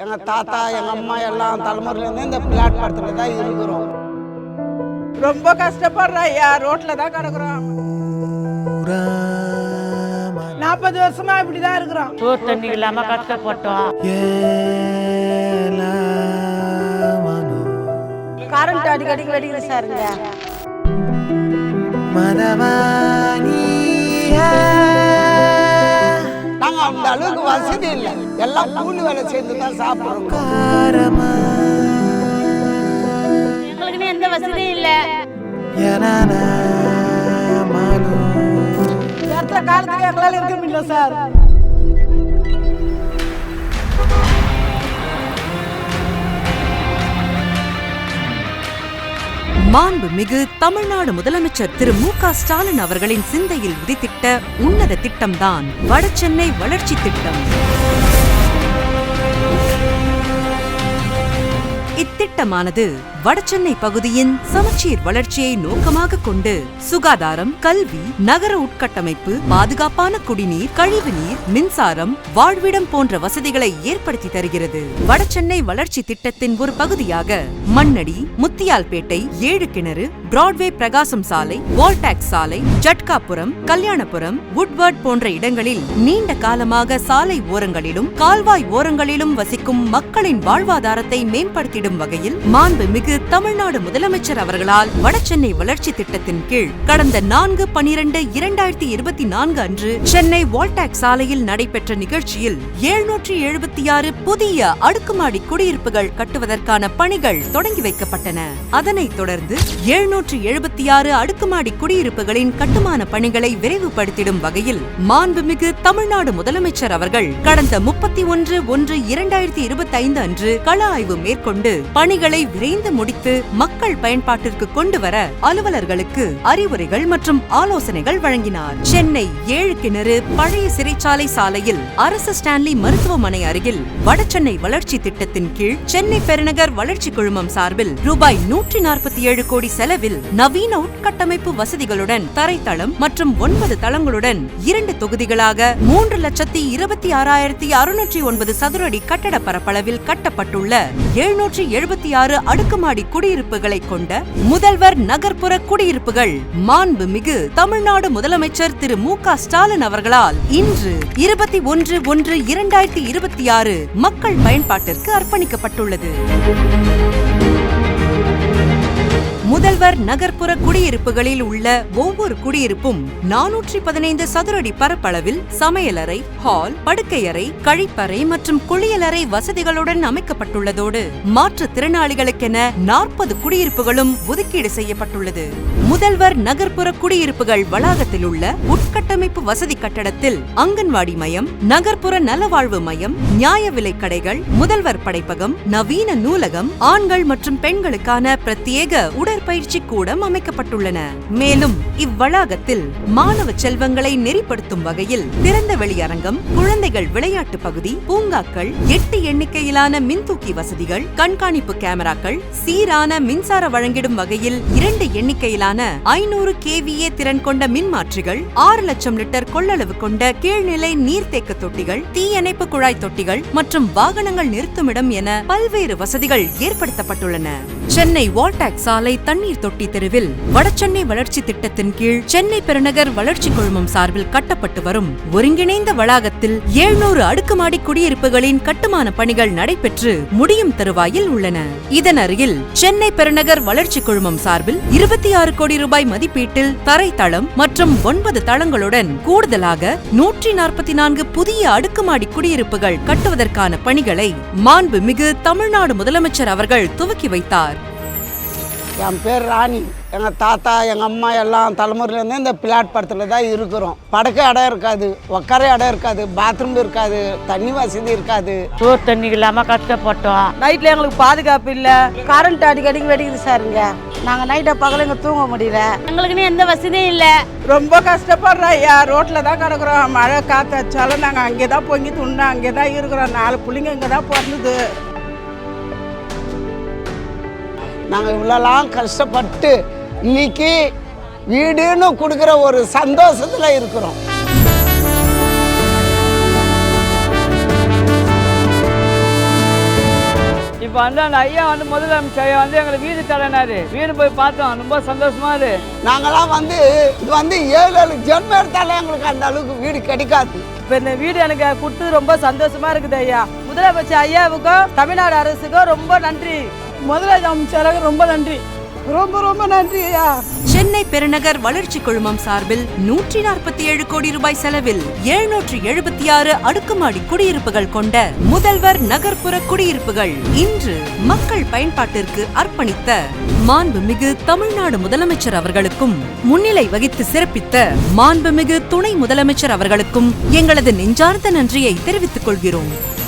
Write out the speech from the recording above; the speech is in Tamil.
எங்கள் தாத்தா எங்கள் அம்மா எல்லாம் தலைமுறையிலேருந்து இந்த பிளாட்பாரத்தில் தான் இருக்கிறோம் ரொம்ப கஷ்டப்படுறோம் ஐயா ரோட்ல தான் கிடக்குறோம். நாற்பது வருஷமா இப்படிதான் இருக்கிறோம். சோறு தண்ணி இல்லாம கஷ்டப்பட்டோம் கரண்ட் அடிக்கடிக்கு வெடிக்குது சாருங்க நாங்கள் வசதி இல்லை எல்லாம் கூலி வேலை செய்து தான் சாப்பிட்றோம் எங்களுக்குன்னு எந்த வசதியும் இல்ல. நேரத்துல காலத்துக்கு எங்களால இருக்க முடியல சார். மாண்புமிகு தமிழ்நாடு முதலமைச்சர் திரு மு க ஸ்டாலின் அவர்களின் சிந்தையில் உதித்திட்ட உன்னத திட்டம்தான் வடசென்னை வளர்ச்சி திட்டம். இத்திட்டமானது வடசென்னை பகுதியின் சமச்சீர் வளர்ச்சியை நோக்கமாக கொண்டு சுகாதாரம் கல்வி நகர உட்கட்டமைப்பு பாதுகாப்பான குடிநீர் கழிவுநீர் மின்சாரம் வாழ்விடம் போன்ற வசதிகளை ஏற்படுத்தி தருகிறது. வடசென்னை வளர்ச்சி திட்டத்தின் ஒரு பகுதியாக மண்ணடி முத்தியால்பேட்டை ஏழு கிணறு பிராட்வே பிரகாசம் சாலை வால்டாக்ஸ் சாலை ஜட்காபுரம் கல்யாணபுரம் வுட்வர்ட் போன்ற இடங்களில் நீண்ட காலமாக சாலை ஓரங்களிலும் கால்வாய் ஓரங்களிலும் வசிக்கும் மக்களின் வாழ்வாதாரத்தை மேம்படுத்திடும் வகையில் மாண்புமிகு தமிழ்நாடு முதலமைச்சர் அவர்களால் வடசென்னை வளர்ச்சி திட்டத்தின் கீழ் கடந்த நான்கு பனிரெண்டு இரண்டாயிரத்தி இருபத்தி நான்கு அன்று சென்னை வால்டாக் சாலையில் நடைபெற்ற நிகழ்ச்சியில் எழுநூற்றி எழுபத்தி ஆறு புதிய அடுக்குமாடி குடியிருப்புகள் கட்டுவதற்கான பணிகள் தொடங்கி வைக்கப்பட்டன. அதனைத் தொடர்ந்து எழுநூற்றி எழுபத்தி ஆறு அடுக்குமாடி குடியிருப்புகளின் கட்டுமான பணிகளை விரைவுபடுத்திடும் வகையில் மாண்புமிகு தமிழ்நாடு முதலமைச்சர் அவர்கள் கடந்த முப்பத்தி ஒன்று ஒன்று இரண்டாயிரத்தி இருபத்தி ஐந்து அன்று கள ஆய்வு மேற்கொண்டு பணிகளை விரைந்து முடித்து மக்கள் பயன்பாட்டிற்கு கொண்டு வர அலுவலர்களுக்கு அறிவுரைகள் மற்றும் ஆலோசனைகள் வழங்கினார். சென்னை ஏழு கிணறு பழைய சிறைச்சாலை சாலையில் அரசு ஸ்டான்லி மருத்துவமனை அருகில் வடசென்னை வளர்ச்சி திட்டத்தின் கீழ் சென்னை பெருநகர் வளர்ச்சி குழுமம் சார்பில் ரூபாய் நூற்றி நாற்பத்தி ஏழு கோடி செலவில் நவீன உட்கட்டமைப்பு வசதிகளுடன் தரைத்தளம் மற்றும் ஒன்பது தளங்களுடன் இரண்டு தொகுதிகளாக மூன்று லட்சத்தி இருபத்தி ஆறாயிரத்தி அறுநூற்றி ஒன்பது சதுரடி கட்டட பரப்பளவில் கட்டப்பட்டுள்ள எழுநூற்றி எழுபத்தி ஆறு அடுக்குமாடி குடியிருப்புகளை கொண்ட முதல்வர் நகர்ப்புற குடியிருப்புகள். மாண்புமிகு தமிழ்நாடு முதலமைச்சர் திரு மு க ஸ்டாலின் அவர்களால் இன்று இருபத்தி ஒன்று ஒன்று இரண்டாயிரத்தி இருபத்தி ஆறு மக்கள் பயன்பாட்டிற்கு அர்ப்பணிக்கப்பட்டுள்ளது. முதல்வர் நகர்ப்புற குடியிருப்புகளில் உள்ள ஒவ்வொரு குடியிருப்பும் நானூற்றி பதினைந்து சதுரடி பரப்பளவில் சமையலறை ஹால் படுக்கையறை கழிப்பறை மற்றும் குளியலறை வசதிகளுடன் அமைக்கப்பட்டுள்ளதோடு மாற்று திறனாளிகளுக்கென நாற்பது குடியிருப்புகளும் ஒதுக்கீடு செய்யப்பட்டுள்ளது. முதல்வர் நகர்ப்புற குடியிருப்புகள் வளாகத்தில் உள்ள உட்கட்டமைப்பு வசதி கட்டடத்தில் அங்கன்வாடி மையம் நகர்ப்புற நலவாழ்வு மையம் நியாய விலை கடைகள் முதல்வர் படைப்பகம் நவீன நூலகம் ஆண்கள் மற்றும் பெண்களுக்கான பிரத்யேக உடற்பயிற்சி கூடம் அமைக்கப்பட்டுள்ளன. மேலும் இவ்வளாகத்தில் மாணவ செல்வங்களை நெறிப்படுத்தும் வகையில் திறந்த வெளியரங்கம் குழந்தைகள் விளையாட்டு பகுதி பூங்காக்கள் எட்டு எண்ணிக்கையிலான மின்தூக்கி வசதிகள் கண்காணிப்பு கேமராக்கள் சீரான மின்சார வழங்கிடும் வகையில் இரண்டு எண்ணிக்கையிலான ஐநூறு கேவிஏ திறன் கொண்ட மின்மாற்றிகள் ஆறு லட்சம் லிட்டர் கொள்ளளவு கொண்ட கீழ்நிலை நீர்த்தேக்க தொட்டிகள் தீயணைப்பு குழாய் தொட்டிகள் மற்றும் வாகனங்கள் நிறுத்துமிடம் என பல்வேறு வசதிகள் ஏற்படுத்தப்பட்டுள்ளன. சென்னை வால்டாக் சாலை தண்ணீர் தொட்டி தெருவில் வடசென்னை வளர்ச்சி திட்டத்தின் கீழ் சென்னை பெருநகர் வளர்ச்சி குழுமம் சார்பில் கட்டப்பட்டு வரும் ஒருங்கிணைந்த வளாகத்தில் எழுநூறு அடுக்குமாடி குடியிருப்புகளின் கட்டுமான பணிகள் நடைபெற்று முடியும் தருவாயில் உள்ளன. இதன் அருகில் சென்னை பெருநகர் வளர்ச்சி குழுமம் சார்பில் இருபத்தி ஆறு கோடி ரூபாய் மதிப்பீட்டில் தரைத்தளம் மற்றும் ஒன்பது தளங்களுடன் கூடுதலாக நூற்றி நாற்பத்தி நான்கு புதிய அடுக்குமாடி குடியிருப்புகள் கட்டுவதற்கான பணிகளை மாண்புமிகு தமிழ்நாடு முதலமைச்சர் அவர்கள் துவக்கி வைத்தார். என் பேர் ராணி. எங்கள் தாத்தா எங்கள் அம்மா எல்லாம் தலைமுறையிலேருந்து இந்த பிளாட்பாரத்தில் தான் இருக்கிறோம். படுக்க இடம் இருக்காது உட்கார இடம் இருக்காது பாத்ரூம் இருக்காது தண்ணி வசதி இருக்காது. சோறு தண்ணி இல்லாம கஷ்டப்பட்டோம் நைட்ல எங்களுக்கு பாதுகாப்பு இல்ல. கரண்ட் அடிக்கடிக்கு வெடிக்குது சாருங்க. நாங்க நைட்டை பகல இங்க தூங்க முடியல. எங்களுக்குன்னு எந்த வசதியும் இல்ல. ரொம்ப கஷ்டப்படுறோம் ஐயா. ரோட்ல தான் கிடக்குறோம். மழை காத்து அடிச்சாலும் நாங்க அங்கே தான் பொங்கி துண்ணா அங்கே தான் இருக்கிறோம். நாலு பிள்ளைங்க இங்கே தான் பிறந்தது. நாங்கள் இவ்வளோலாம் கஷ்டப்பட்டு இன்னைக்கு வீடுன்னு கொடுக்குற ஒரு சந்தோஷத்தில் இருக்கிறோம். வந்து அந்த ஐயா வந்து முதலமைச்சர் ஐயா வந்து எங்களுக்கு வீடு தரனாரு வீடு போய் பார்த்தோம். ரொம்ப சந்தோஷமா இருக்கு நாங்களாம் வந்து இது வந்து ஏழு ஏழு ஜென்மம் எடுத்தாலே எங்களுக்கு அந்த அளவுக்கு வீடு கிடைக்காது. இப்போ இந்த வீடு எனக்கு கொடுத்து ரொம்ப சந்தோஷமா இருக்குது ஐயா. முதலமைச்சர் ஐயாவுக்கும் தமிழ்நாடு அரசுக்கும் ரொம்ப நன்றி. முதலமைச்சருக்கு ரொம்ப நன்றி. ரொம்ப ரொம்ப நன்றி ஐயா. சென்னை பெருநகர் வளர்ச்சி குழுமம் சார்பில் நூற்றி நாற்பத்தி ஏழு கோடி ரூபாய் செலவில் எழுநூற்று எழுபத்தி ஆறு அடுக்குமாடி குடியிருப்புகள் கொண்ட முதல்வர் நகர்ப்புற குடியிருப்புகள் இன்று மக்கள் பயன்பாட்டிற்கு அர்ப்பணித்த மாண்புமிகு தமிழ்நாடு முதலமைச்சர் அவர்களுக்கும் முன்னிலை வகித்து சிறப்பித்த மாண்புமிகு துணை முதலமைச்சர் அவர்களுக்கும் எங்களது நெஞ்சார்ந்த நன்றியை தெரிவித்துக் கொள்கிறோம்.